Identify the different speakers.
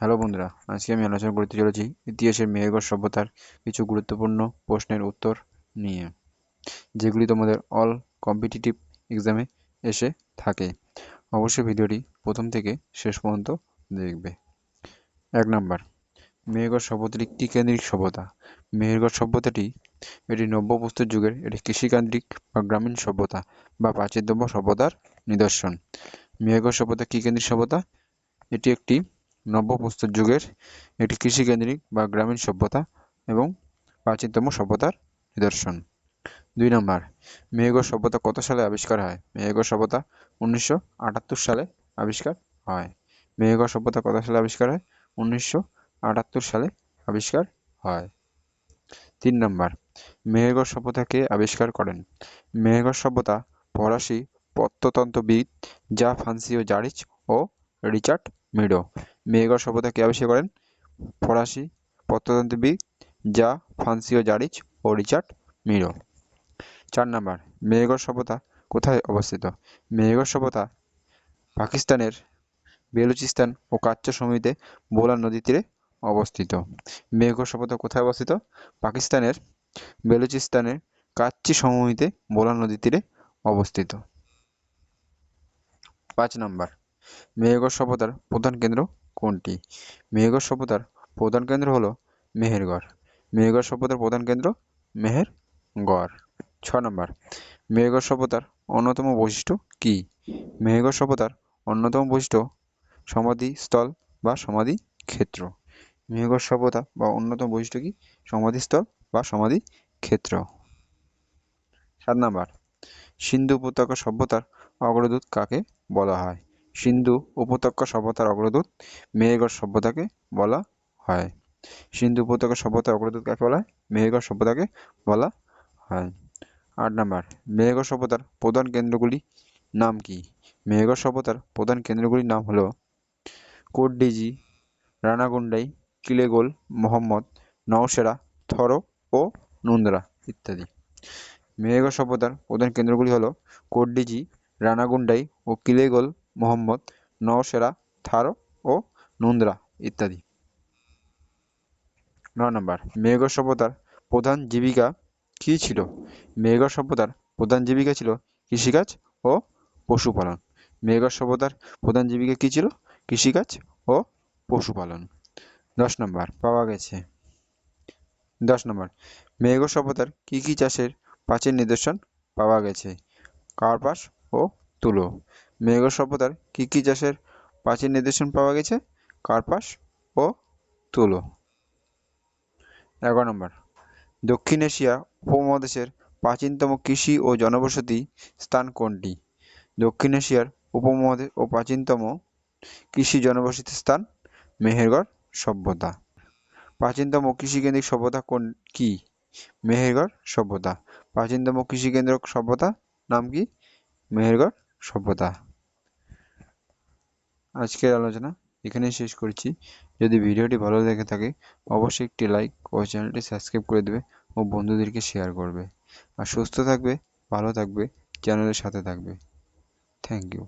Speaker 1: Hello বন্ধুরা, আজকে আমি আলোচনা করতে চলেছি ইতিহাসের মেহেরগড় সভ্যতার কিছু গুরুত্বপূর্ণ প্রশ্নের উত্তর নিয়ে, যেগুলি তোমাদের অল কম্পিটিটিভ এক্সামে এসে থাকে। অবশ্যই ভিডিওটি প্রথম থেকে শেষ পর্যন্ত দেখবে। এক নাম্বার মেহেরগড় সভ্যতাটি কী কেন্দ্রিক সভ্যতা? মেহেরগড় সভ্যতাটি এটি নব্যপ্রস্তর যুগের একটি কৃষিকেন্দ্রিক বা গ্রামীণ সভ্যতা বা প্রাচীনতম সভ্যতার নিদর্শন। মেহেরগড় সভ্যতা কী কেন্দ্রিক সভ্যতা? এটি একটি নব্যপ্রস্তর যুগের একটি কৃষিকেন্দ্রিক বা গ্রামীণ সভ্যতা এবং প্রাচীনতম সভ্যতার নিদর্শন। দুই নম্বর মেহেরগড় সভ্যতা কত সালে আবিষ্কার হয়? মেহেরগড় সভ্যতা উনিশশো আটাত্তর সালে আবিষ্কার হয়। মেহেরগড় সভ্যতা কত সালে আবিষ্কার হয়? উনিশশো আটাত্তর সালে আবিষ্কার হয়। তিন নম্বর মেহেরগড় সভ্যতা কে আবিষ্কার করেন? মেহেরগড় সভ্যতা ফরাসি প্রত্নতত্ত্ববিদ যা ফান্সিও জারিচ ও রিচার্ড মিডো। মেহেরগড় সভ্যতা কে আবিষ্কার করেন? ফরাসি প্রত্নতত্ত্ববিদ যা ফান্সিও জারিচ ও রিচার্ড মিরো। চার নাম্বার মেহেরগড় সভ্যতা কোথায় অবস্থিত? মেহেরগড় সভ্যতা পাকিস্তানের বেলুচিস্তান ও কাচ্চা সমিতিতে বোলান নদীর তীরে অবস্থিত। মেহেরগড় সভ্যতা কোথায় অবস্থিত? পাকিস্তানের বেলুচিস্তানের কাচ্চি সমভূমিতে বোলান নদীর তীরে অবস্থিত। পাঁচ নাম্বার মেহেরগড় সভ্যতার প্রধান কেন্দ্র কোনটি? মেহেরগড় সভ্যতার প্রধান কেন্দ্র হলো মেহেরগড়। মেহেরগড় সভ্যতার প্রধান কেন্দ্র মেহেরগড়। ছ নম্বর, মেহেরগড় সভ্যতার অন্যতম বৈশিষ্ট্য কী? মেহেরগড় সভ্যতার অন্যতম বৈশিষ্ট্য সমাধিস্থল বা সমাধি ক্ষেত্র মেহেরগড় সভ্যতা বা অন্যতম বৈশিষ্ট্য কী? সমাধিস্থল বা সমাধি ক্ষেত্র সাত নম্বর, সিন্ধু উপত্যকা সভ্যতার অগ্রদূত কাকে বলা হয়? সিন্ধু উপত্যকা সভ্যতার অগ্রদূত মেহেরগড় সভ্যতাকে বলা হয়। সিন্ধু উপত্যকা সভ্যতার অগ্রদূত কাকে বলা হয়? মেহেরগড় সভ্যতাকে বলা হয়। আট নাম্বার মেহেরগড় সভ্যতার প্রধান কেন্দ্রগুলি নাম কি? মেহেরগড় সভ্যতার প্রধান কেন্দ্রগুলির নাম হলো কোটডিজি, রানাগুন্ডাই, কিলেগোল, মোহাম্মদ, নওশেরা, থরো ও নুন্দ্রা ইত্যাদি। মেহেরগড় সভ্যতার প্রধান কেন্দ্রগুলি হলো কোটডিজি, রানাগুন্ডাই ও কিলেগোল মোহাম্মদ, নওশেরা, থারো ও নুন্দ্রা ইত্যাদি। নয় নম্বর মেহেরগড় সভ্যতার প্রধান জীবিকা কী ছিল? মেহেরগড় সভ্যতার প্রধান জীবিকা ছিল কৃষিকাজ ও পশুপালন। মেহেরগড় সভ্যতার প্রধান জীবিকা কী ছিল? কৃষিকাজ ও পশুপালন। দশ নম্বর, পাওয়া গেছে। দশ নম্বর মেহেরগড় সভ্যতার কী কী চাষের প্রাচীন নিদর্শন পাওয়া গেছে? কার্পাস ও তুলো। মেহেরগড় সভ্যতার কী কী চাষের প্রাচীন নিদর্শন পাওয়া গেছে? কার্পাস ও তুলো। এগারো নম্বর। দক্ষিণ এশিয়া উপমহাদেশের প্রাচীনতম কৃষি ও জনবসতি স্থান কোনটি? দক্ষিণ এশিয়ার উপমহাদেশ ও প্রাচীনতম কৃষি জনবসতি স্থান মেহেরগড় সভ্যতা। প্রাচীনতম কৃষিকেন্দ্রিক সভ্যতা কোন কি? মেহেরগড় সভ্যতা। প্রাচীনতম কৃষিকেন্দ্র সভ্যতা নাম কি? মেহেরগড় সভ্যতা। আজকের আলোচনা এখানেই শেষ করছি। যদি ভিডিওটি ভালো লেগে থাকে, অবশ্যই একটি লাইক ও চ্যানেলটি সাবস্ক্রাইব করে দেবে ও বন্ধুদেরকে শেয়ার করবে। আর সুস্থ থাকবে, ভালো থাকবে, চ্যানেলের সাথে থাকবে। Thank you